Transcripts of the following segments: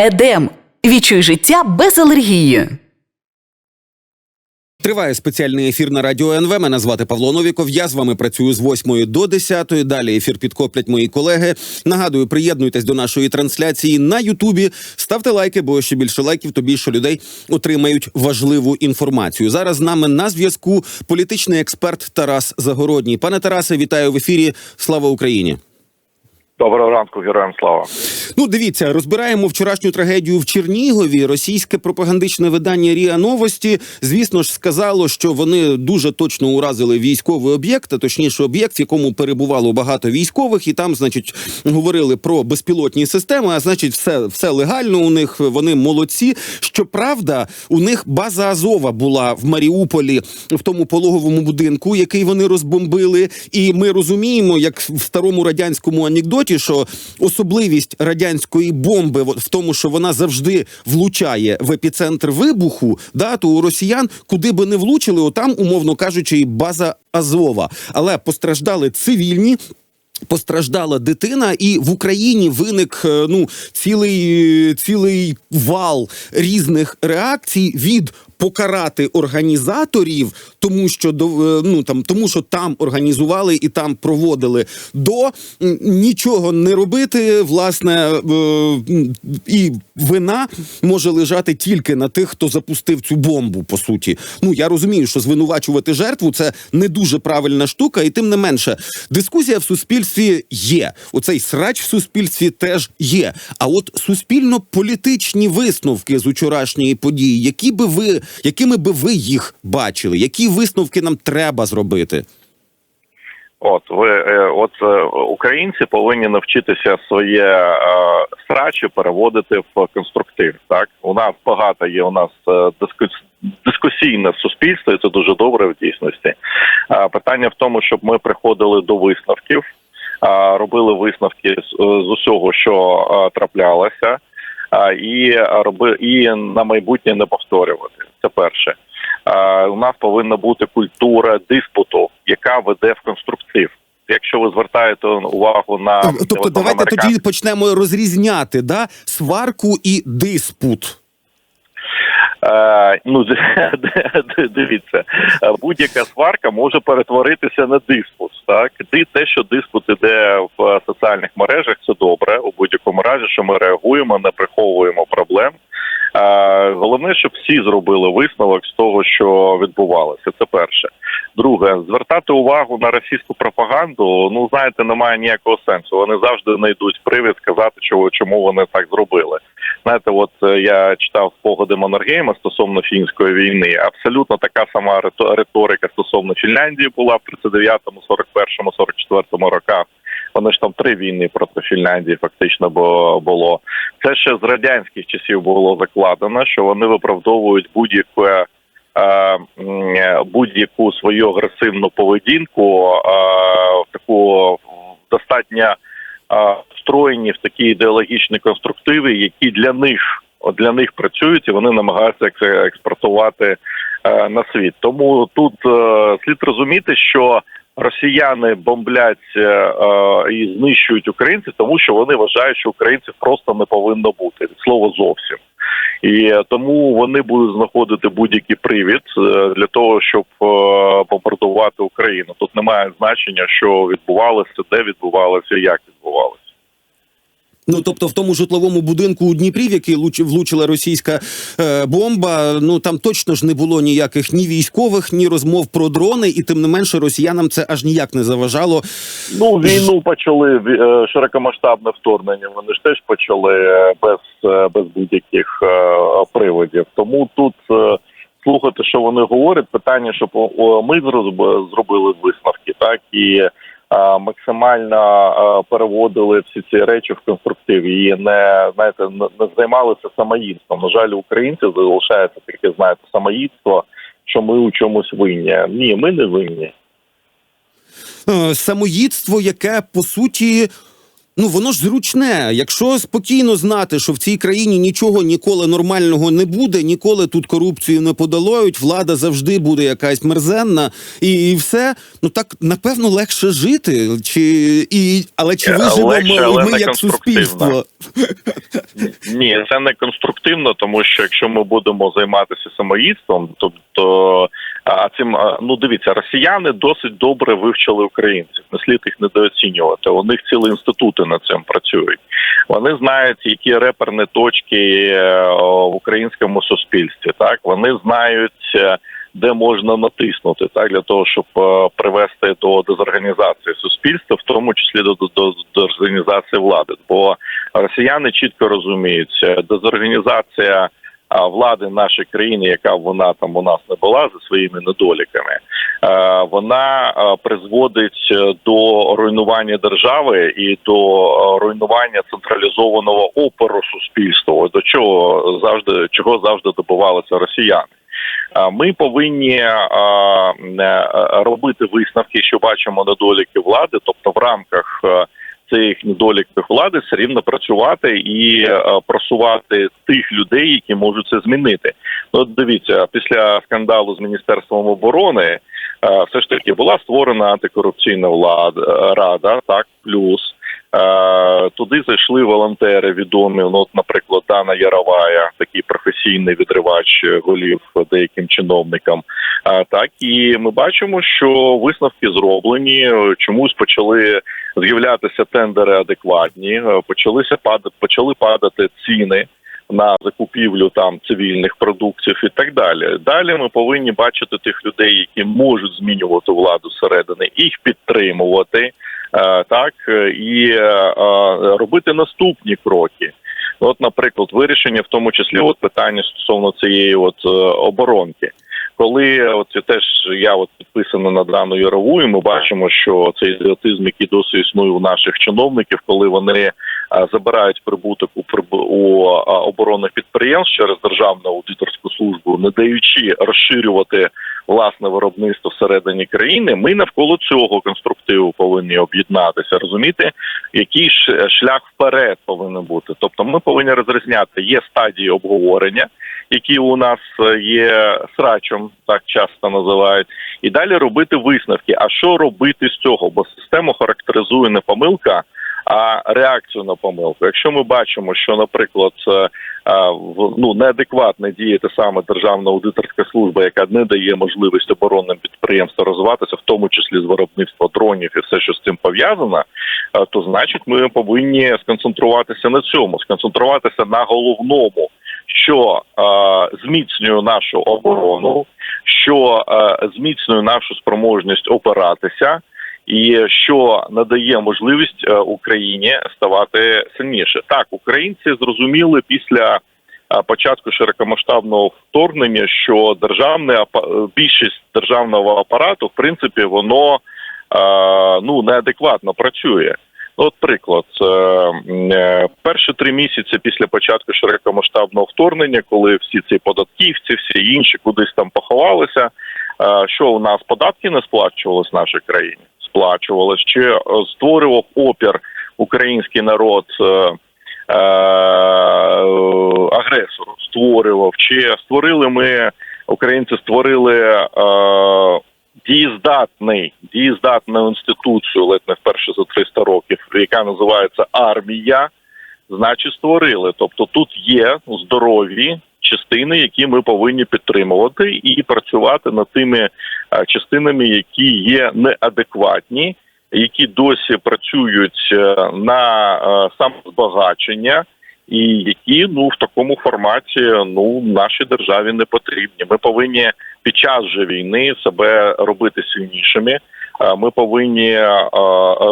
Едем. Відчуй життя без алергії. Триває спеціальний ефір на радіо НВ. Мене звати Павло Новіков. Я з вами працюю з 8 до 10. Далі ефір підкоплять мої колеги. Нагадую, приєднуйтесь до нашої трансляції на Ютубі. Ставте лайки, бо ще більше лайків, то більше людей отримають важливу інформацію. Зараз з нами на зв'язку політичний експерт Тарас Загородній. Пане Тарасе, вітаю в ефірі. Слава Україні! Доброго ранку, героям слава. Ну, дивіться, розбираємо вчорашню трагедію в Чернігові. Російське пропагандичне видання Ріа Новості, звісно ж, сказало, що вони дуже точно уразили військовий об'єкт, а точніше, об'єкт, в якому перебувало багато військових, і там, значить, говорили про безпілотні системи. А значить, все, все легально у них. Вони молодці. Щоправда, у них база Азова була в Маріуполі в тому пологовому будинку, який вони розбомбили. І ми розуміємо, як в старому радянському анекдоті, що особливість радянської бомби в тому, що вона завжди влучає в епіцентр вибуху, да, то у росіян куди би не влучили, отам, умовно кажучи, і база Азова. Але постраждали цивільні. Постраждала дитина, і в Україні виник е, ну цілий цілий вал різних реакцій від покарати організаторів, тому що е, ну там тому, що там організували і там проводили, до нічого не робити. Власне, е, і вина може лежати тільки на тих, хто запустив цю бомбу. По суті, ну я розумію, що звинувачувати жертву це не дуже правильна штука, і тим не менше, дискусія в суспільстві є. Оцей срач в суспільстві теж є. А от суспільно-політичні висновки з учорашньої події, які би ви, якими би ви їх бачили? Які висновки нам треба зробити? От ви е, от е, українці повинні навчитися своє е, срачі переводити в конструктив. Так у нас багато є. У нас е, дискус, дискусійне суспільство, і це дуже добре в дійсності. Е, питання в тому, щоб ми приходили до висновків, е, робили висновки з, з усього, що е, траплялося, і роби і на майбутнє не повторювати. Перше. У нас повинна бути культура диспуту, яка веде в конструктив. Якщо ви звертаєте увагу на Тобто, давайте американ- тоді почнемо розрізняти да сварку і диспут. Е, ну дивіться, будь-яка сварка може перетворитися на диспут. Так Ди- те, що диспут іде в соціальних мережах, це добре у будь-якому разі, що ми реагуємо, не приховуємо проблем. Е, Головне, щоб всі зробили висновок з того, що відбувалося. Це перше. Друге, звертати увагу на російську пропаганду. Ну знаєте, немає ніякого сенсу. Вони завжди знайдуть привід сказати, чого чому вони так зробили. Знаєте, от е, я читав спогади Маннергейма стосовно фінської війни. Абсолютно така сама рито- риторика стосовно Фінляндії була в 39-му, 41-му, 44-му роках. Вони ж там три війни проти Фінляндії фактично було. Це ще з радянських часів було закладено, що вони виправдовують будь-яке. е, Будь-яку свою агресивну поведінку, е, в таку достатньо е, встроєні в такі ідеологічні конструктиви, які для них для них працюють, і вони намагаються екс- експортувати е, на світ. Тому тут е, слід розуміти, що росіяни бомблять е, е, і знищують українців, тому що вони вважають, що українців просто не повинно бути від слова зовсім. І е, тому вони будуть знаходити будь-який привід е, для того, щоб бомбардувати Україну. Тут немає значення, що відбувалося, де відбувалося, як відбувалося. Ну тобто, в тому житловому будинку у Дніпрі, в який луч- влучила російська е, бомба, ну там точно ж не було ніяких ні військових, ні розмов про дрони, і тим не менше росіянам це аж ніяк не заважало. Ну війну почали е, широкомасштабне вторгнення. Вони ж теж почали е, без, е, без будь-яких приводів. Тому тут слухати, що вони говорять, питання, щоб ми зробили висновки, так і максимально е, переводили всі ці речі в конструктив і не знаєте, не, займалися самоїдством. На жаль, українці залишається таке, знаєте, самоїдство, що ми у чомусь винні. Ні, ми не винні. Е, самоїдство, яке по суті Ну воно ж зручне. Якщо спокійно знати, що в цій країні нічого ніколи нормального не буде, ніколи тут корупцію не подолають, влада завжди буде якась мерзенна, і, і все. Ну так напевно легше жити. Чи і але чи виживемо легше, але ми як суспільство? Ні, це не конструктивно, тому що якщо ми будемо займатися самоїдством, то, то а цим ну дивіться, росіяни досить добре вивчили українців. Не слід їх недооцінювати. У них цілі інститути над цим працюють. Вони знають, які реперні точки е, в українському суспільстві. Так вони знають. е, Де можна натиснути так для того, щоб е, привести до дезорганізації суспільства, в тому числі до, до, дезорганізації влади, бо росіяни чітко розуміють, дезорганізація влади нашої країни, яка вона там у нас не була за своїми недоліками, вона призводить е, до руйнування держави і до е, руйнування централізованого опору суспільства. До чого завжди чого завжди добивалися росіяни. Ми повинні е, робити висновки, що бачимо недоліки влади, тобто в рамках цих недоліків влади все рівно працювати і е, просувати тих людей, які можуть це змінити. Ну, дивіться, після скандалу з міністерством оборони е, все ж таки була створена антикорупційна влада рада, так плюс. Е, Туди зайшли волонтери відомі. Ну, от, наприклад, Дана Яровая, такий професійний відривач голів деяким чиновникам. Е, Так і ми бачимо, що висновки зроблені. Чомусь почали з'являтися тендери адекватні. Почалися падати, почали падати ціни. На закупівлю там цивільних продуктів і так далі. Далі ми повинні бачити тих людей, які можуть змінювати владу зсередини, їх підтримувати, е, так е, і е, робити наступні кроки. От, наприклад, вирішення, в тому числі, от питання стосовно цієї от оборонки. Коли от теж я от підписано на дану Ярову, ми бачимо, що цей ідіотизм, який досі існує у наших чиновників, коли вони забирають прибуток у у оборонних підприємств через державну аудиторську службу, не даючи розширювати власне виробництво всередині країни, ми навколо цього конструктиву повинні об'єднатися. Розуміти, який ж шлях вперед повинен бути. Тобто, ми повинні розрізняти є стадії обговорення, які у нас е, є срачом, так часто називають, і далі робити висновки. А що робити з цього? Бо систему характеризує не помилка. А реакцію на помилку. Якщо ми бачимо, що, наприклад, ну неадекватно діє та саме державна аудиторська служба, яка не дає можливість оборонним підприємствам розвиватися, в тому числі з виробництва дронів і все, що з цим пов'язано, то значить ми повинні сконцентруватися на цьому, сконцентруватися на головному, що е, зміцнює нашу оборону, що е, зміцнює нашу спроможність опиратися. І що надає можливість е, Україні ставати сильніше, так українці зрозуміли після е, початку широкомасштабного вторгнення, що державне апа- більшість державного апарату, в принципі, воно е, ну неадекватно працює. Ну, От приклад, е, е, перші три місяці після початку широкомасштабного вторгнення, коли всі ці податківці, всі інші кудись там поховалися, е, що у нас податки не сплачувались в нашій країні? Сплачувалось чи е, створював опір український народ е, е, агресору? Створював чи створили ми українці створили дієздатний дієздатну інституцію, ледь не вперше за 300 років, яка називається армія. Значить, створили. Тобто тут є здорові частини, які ми повинні підтримувати, і працювати над тими е, частинами, які є неадекватні, які досі працюють е, на е, самозбагачення, і які ну в такому форматі ну нашій державі не потрібні. Ми повинні під час же війни себе робити сильнішими. Ми повинні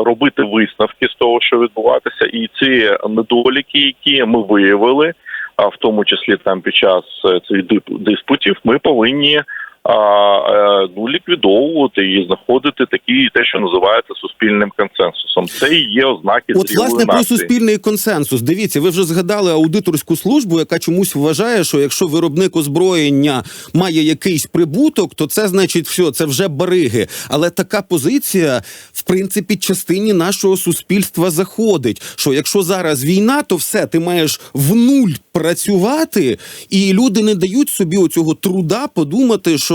робити висновки з того, що відбуватися, і ці недоліки, які ми виявили, а в тому числі там під час е, цих диспутів, ми повинні а, е, ну ліквідовувати і знаходити такі те, що називається суспільним консенсусом. Це і є ознаки От власне про суспільний консенсус. Дивіться, ви вже згадали аудиторську службу, яка чомусь вважає, що якщо виробник озброєння має якийсь прибуток, то це значить все, це вже бариги. Але така позиція, в принципі, частині нашого суспільства заходить. Що якщо зараз війна, то все ти маєш в нуль працювати, і люди не дають собі оцього труда подумати, що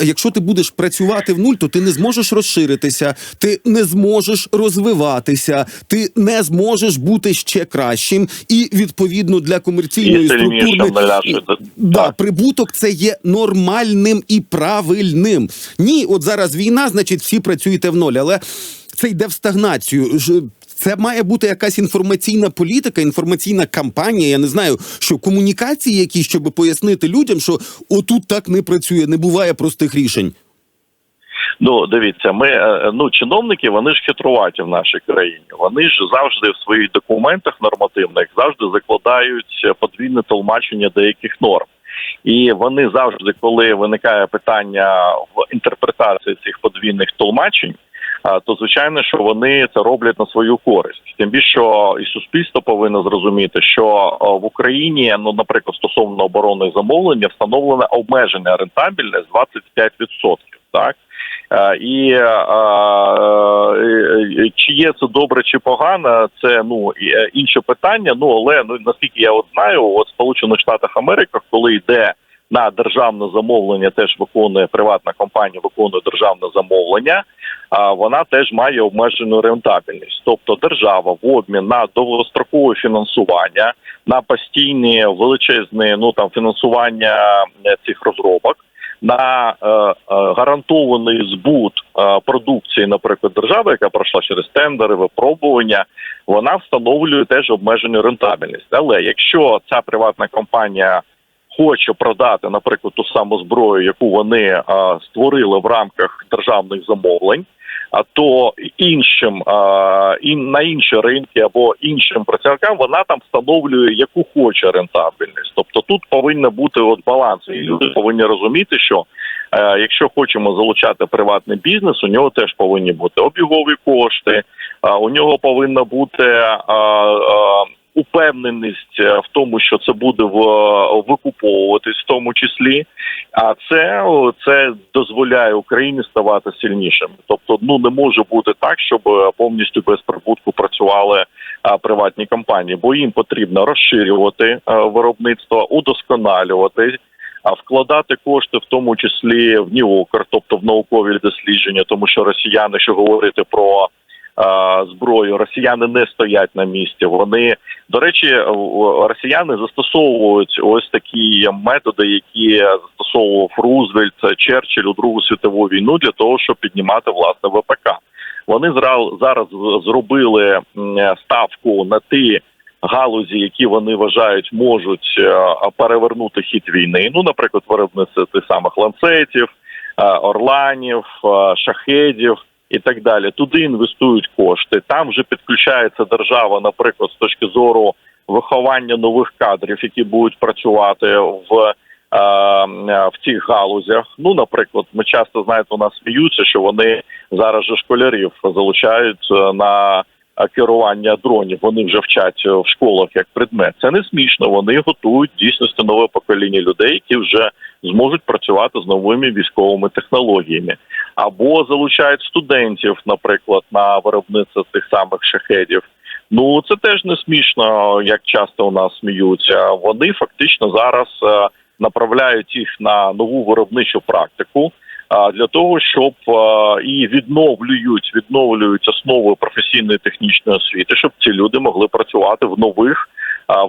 якщо ти будеш працювати в нуль, то ти не зможеш розширитися, ти не зможеш розвиватися, ти не зможеш бути ще кращим, і відповідно для комерційної І структури да, прибуток це є нормальним і правильним. Ні, от зараз війна, значить, всі працюєте в ноль, але це йде в стагнацію. Це має бути якась інформаційна політика, інформаційна кампанія. Я не знаю, що комунікації, які щоб пояснити людям, що отут так не працює, не буває простих рішень. Ну, дивіться, ми е, ну чиновники, вони ж хитруваті в нашій країні. Вони ж завжди в своїх документах нормативних завжди закладають подвійне толмачення деяких норм. І вони завжди, коли виникає питання в інтерпретації цих подвійних толмачень, то звичайно, що вони це роблять на свою користь. Тим більше що і суспільство повинно зрозуміти, що в Україні, ну наприклад, стосовно оборонних замовлення, встановлена обмежена рентабельність 25%. Так і чи є це добре чи погано, це ну е, інше питання. Ну але ну наскільки я от знаю, от Сполучених Штатах Америки, коли йде на державне замовлення, теж виконує приватна компанія, виконує державне замовлення. А вона теж має обмежену рентабельність, тобто держава в обмін на довгострокове фінансування, на постійні величезне ну там фінансування е, цих розробок на е, е, гарантований збут е, продукції, наприклад, держави, яка пройшла через тендери, випробування, вона встановлює теж обмежену рентабельність. Але якщо ця приватна компанія хоче продати, наприклад, ту саму зброю, яку вони е, створили в рамках державних замовлень. А то іншим а, і на інші ринки або іншим працівникам вона там встановлює яку хоче рентабельність. Тобто тут повинен бути от баланс, і люди повинні розуміти, що е, якщо хочемо залучати приватний бізнес, у нього теж повинні бути обігові кошти, у нього повинна бути а, а, упевненість е, в тому, що це буде в, викуповуватись в тому числі. А це, це дозволяє Україні ставати сильнішим. Тобто, ну не може бути так, щоб е, повністю без прибутку працювали приватні компанії, бо їм потрібно розширювати виробництво, удосконалювати. А вкладати кошти в тому числі в НІОКР, тобто в наукові дослідження, тому що росіяни, що говорити про зброю, росіяни не стоять на місці. Вони до речі, росіяни застосовують ось такі методи, які застосовував Рузвельт, Черчилль у Другу світову війну для того, щоб піднімати власне ВПК. Вони зараз зробили ставку на ті галузі, які вони вважають можуть е, перевернути хід війни. Ну, наприклад, виробництво тих самих ланцетів, е, орланів, е, шахедів і так далі. Туди інвестують кошти. Там вже підключається держава, наприклад, з точки зору виховання нових кадрів, які будуть працювати в. е, В цих галузях, ну наприклад, ми часто знаєте, у нас сміються, що вони зараз же школярів залучають е, на керування дронів. Вони вже вчать е, в школах як предмет. Це не смішно. Вони готують дійсності нове покоління людей, які вже зможуть працювати з новими військовими технологіями, або залучають студентів, наприклад, на виробництво тих самих шахедів. Ну це теж не смішно, як часто у нас сміються. Вони фактично зараз е, направляють їх на нову виробничу практику. Для того щоб і відновлюють відновлюють основи професійної технічної освіти, щоб ці люди могли працювати в нових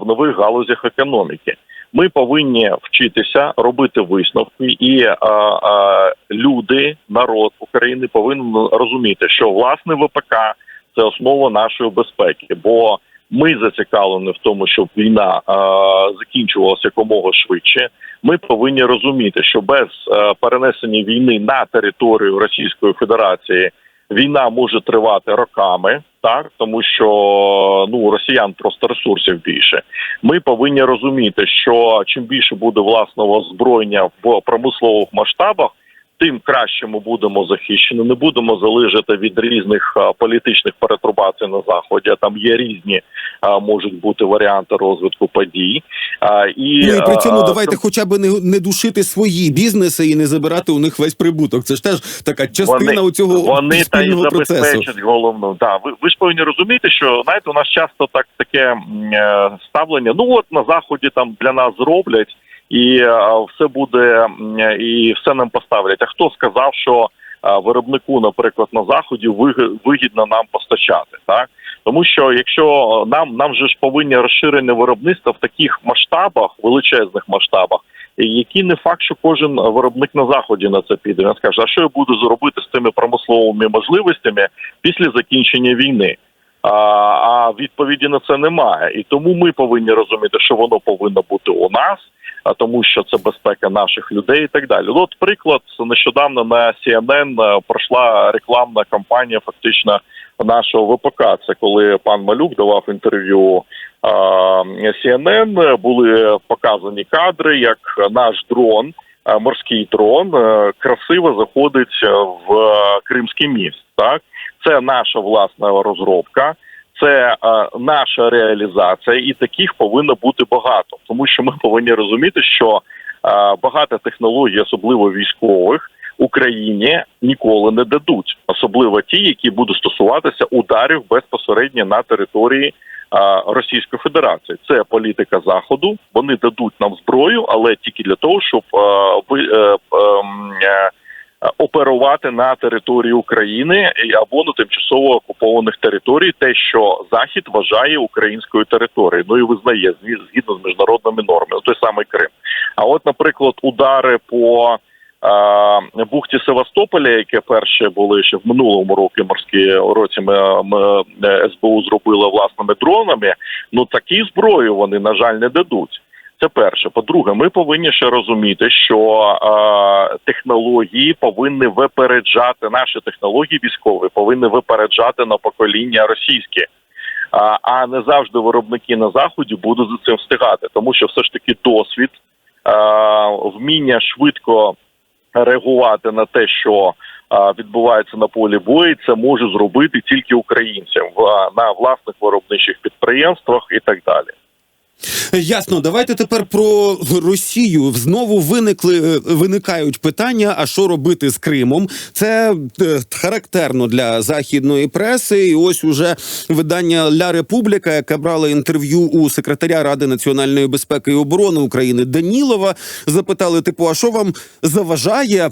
в нових галузях економіки. Ми повинні вчитися робити висновки, і а, а, люди, народ України повинен розуміти, що власне ВПК це основа нашої безпеки, бо ми зацікавлені в тому, щоб війна а, закінчувалася якомога швидше. Ми повинні розуміти, що без е, перенесення війни на територію Російської Федерації війна може тривати роками, так тому що ну росіян просто ресурсів більше. Ми повинні розуміти, що чим більше буде власного озброєння в промислових масштабах, тим краще ми будемо захищені. Не будемо залежати від різних політичних перетрубацій на заході. Там є різні можуть бути варіанти розвитку подій. І, Ну і при цьому давайте хоча б не, не душити свої бізнеси і не забирати у них весь прибуток. Це ж теж така частина у цього вони та й забезпечать головну. Да, ви, ви ж повинні розуміти, що знаєте, у нас часто так таке е, ставлення. Ну от на заході там для нас зроблять, і е, все буде е, і все нам поставлять. А хто сказав, що е, виробнику, наприклад, на заході виг- вигідно нам постачати, так? Тому що якщо нам нам же ж повинні розширене виробництво в таких масштабах, величезних масштабах, які не факт, що кожен виробник на заході на це піде. Він скаже, а що я буду зробити з тими промисловими можливостями після закінчення війни? А, а відповіді на це немає, і тому ми повинні розуміти, що воно повинно бути у нас, а тому, що це безпека наших людей і так далі. Ну, От приклад нещодавно на CNN е, пройшла рекламна кампанія, фактично нашого ВПК. Це коли пан Малюк давав інтерв'ю CNN, були показані кадри, як наш дрон, морський дрон, е, красиво заходить в е, Кримський міст. Так, це наша власна розробка. Це е, наша реалізація, і таких повинно бути багато, тому що ми повинні розуміти, що е, багато технологій, особливо військових, Україні ніколи не дадуть, особливо ті, які будуть стосуватися ударів безпосередньо на території а, Російської Федерації. Це політика заходу. Вони дадуть нам зброю, але тільки для того, щоб а, ви, е, е, оперувати на території України або на тимчасово окупованих територій, те, що Захід вважає українською територією, ну і визнає згі- згідно з міжнародними нормами, той самий Крим. А от, наприклад, удари по е, бухті Севастополя, яке перше були ще в минулому році морські році, ми, ми е, СБУ зробили власними дронами. Ну такі зброю вони на жаль не дадуть. Це перше. По-друге, ми повинні ще розуміти, що е, технології повинні випереджати наші технології військові, повинні випереджати на покоління російське. А, не завжди виробники на заході будуть за цим встигати, тому що все ж таки досвід, е, вміння швидко реагувати на те, що е, відбувається на полі бою, це може зробити тільки українцям в на власних виробничих підприємствах і так далі. Ясно, давайте тепер про Росію. Знову виникли е, виникають питання: а що робити з Кримом? Це е, характерно для західної преси. І ось уже видання Ля Републіка, яке брало інтерв'ю у секретаря Ради національної безпеки і оборони України Данілова, запитали: типу, а що вам заважає?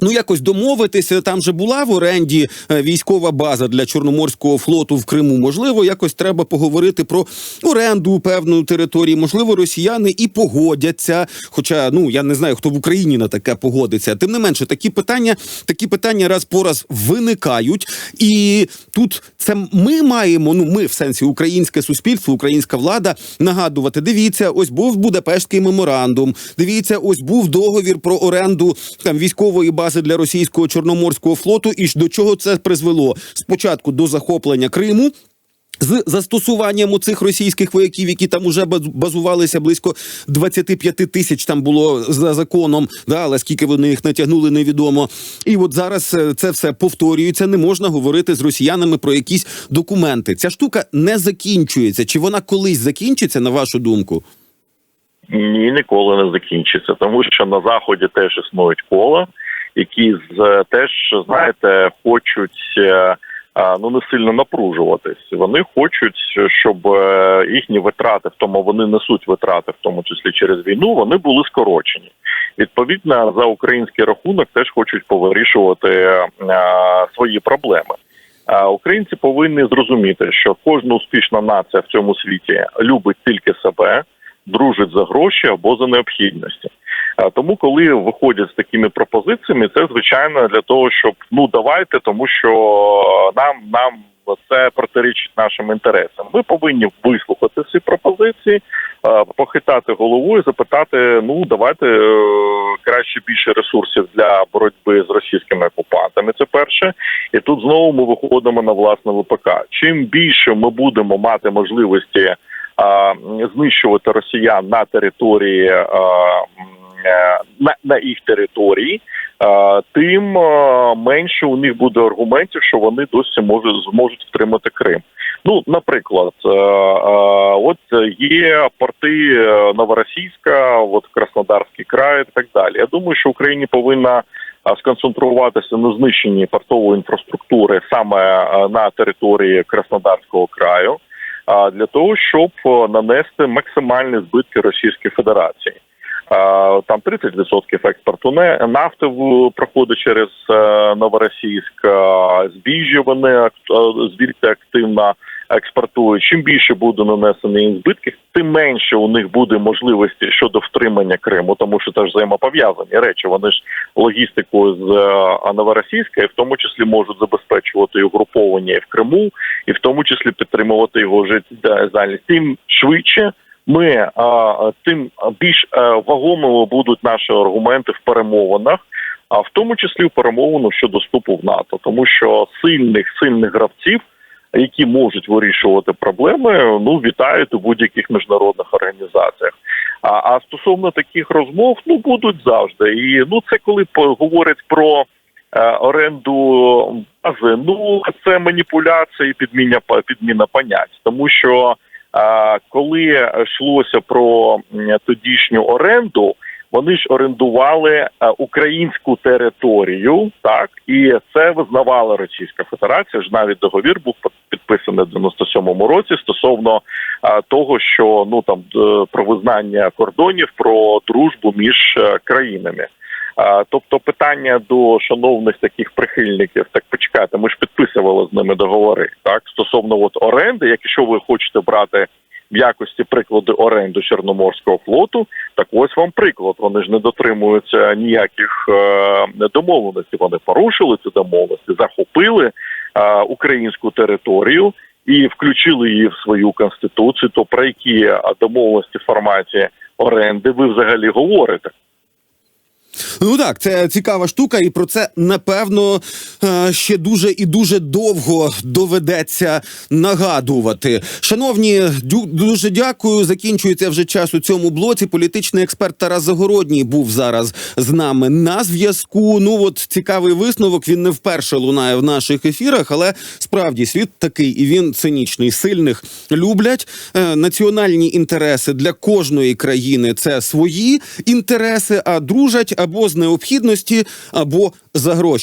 Ну, якось домовитися. Там же була в оренді е, військова база для Чорноморського флоту в Криму. Можливо, якось треба поговорити про оренду певної території. Можливо, росіяни і погодяться. Хоча ну я не знаю, хто в Україні на таке погодиться. Тим не менше, такі питання, такі питання раз по раз виникають. І тут це ми маємо. Ну, ми в сенсі українське суспільство, українська влада нагадувати. Дивіться, ось був Будапештський меморандум. Дивіться, ось був договір про оренду там військової бази для російського чорноморського флоту. І до чого це призвело? Спочатку до захоплення Криму. З застосуванням у цих російських вояків, які там уже базувалися близько 25 тисяч, там було за законом, да, але скільки вони їх натягнули, невідомо. І от зараз е, це все повторюється. Не можна говорити з росіянами про якісь документи. Ця штука не закінчується. Чи вона колись закінчиться, на вашу думку? Ні, ніколи не закінчиться, тому що на заході теж існують кола, які з теж знаєте хочуть е, ну не сильно напружуватись. Вони хочуть, щоб е, їхні витрати, в тому вони несуть витрати, в тому числі через війну, вони були скорочені. Відповідно, за український рахунок теж хочуть повирішувати е, свої проблеми. Українці повинні зрозуміти, що кожна успішна нація в цьому світі любить тільки себе, дружить за гроші або за необхідності. Тому, коли виходять з такими пропозиціями, це звичайно для того, щоб ну давайте, тому що нам нам це протирічить нашим інтересам. Ми повинні вислухати ці пропозиції, похитати головою, запитати: ну давайте е, краще більше ресурсів для боротьби з російськими окупантами. Це перше, і тут знову ми виходимо на власне ВПК. Чим більше ми будемо мати можливості знищувати росіян на території на, на їх території, е, тим е, менше у них буде аргументів, що вони досі можуть зможуть втримати Крим. Ну, наприклад, е, е, от є порти е, Новоросійська, от Краснодарський край і так далі. Я думаю, що Україні повинна сконцентруватися на знищенні портової інфраструктури саме е, на території Краснодарського краю, а, для того, щоб е, нанести максимальні збитки Російській Федерації. Там 30% експорту не- нафти проходить через е, Новоросійськ, збіжжя вони звідти активно експортують. Чим більше буде нанесено їм збитків, тим менше у них буде можливості щодо втримання Криму, тому що це ж взаємопов'язані речі. Вони ж логістикою з е, Новоросійська, і в тому числі можуть забезпечувати угруповання і в Криму, і в тому числі підтримувати його життєздатність. Тим швидше ми а, тим більш е, вагомими будуть наші аргументи в перемовинах. А в тому числі в перемовину щодо вступу в НАТО, тому що сильних сильних гравців, які можуть вирішувати проблеми, ну вітають у будь-яких міжнародних організаціях. А, а стосовно таких розмов, ну будуть завжди. І ну це коли говорять про е, оренду бази, ну це маніпуляція і підміна підміна понять, тому що е, коли йшлося про тодішню оренду. Вони ж орендували українську територію, так і це визнавала Російська Федерація. Ж навіть договір був підписаний в 97-му році стосовно того, що ну там е, про визнання кордонів, про дружбу між е, країнами. Тобто питання до шановних таких прихильників, так почекайте, ми ж підписували з ними договори. Так стосовно от оренди, якщо ви хочете брати в якості прикладу оренду Чорноморського флоту, так ось вам приклад. Вони ж не дотримуються ніяких е, домовленостей. Вони порушили ці домовленості, захопили е, українську територію і включили її в свою конституцію. То про які е, домовленості в форматі оренди ви взагалі говорите? Ну так, це цікава штука, і про це напевно е, ще дуже і дуже довго доведеться нагадувати. Шановні, дуже дякую. Закінчується вже час у цьому блоці. Політичний експерт Тарас Загородній був зараз з нами на зв'язку. Ну от цікавий висновок. Він не вперше лунає в наших ефірах, але справді світ такий, і він цинічний. Сильних люблять Е, національні інтереси для кожної країни. Це свої інтереси, а дружать або з необхідності, або за гроші.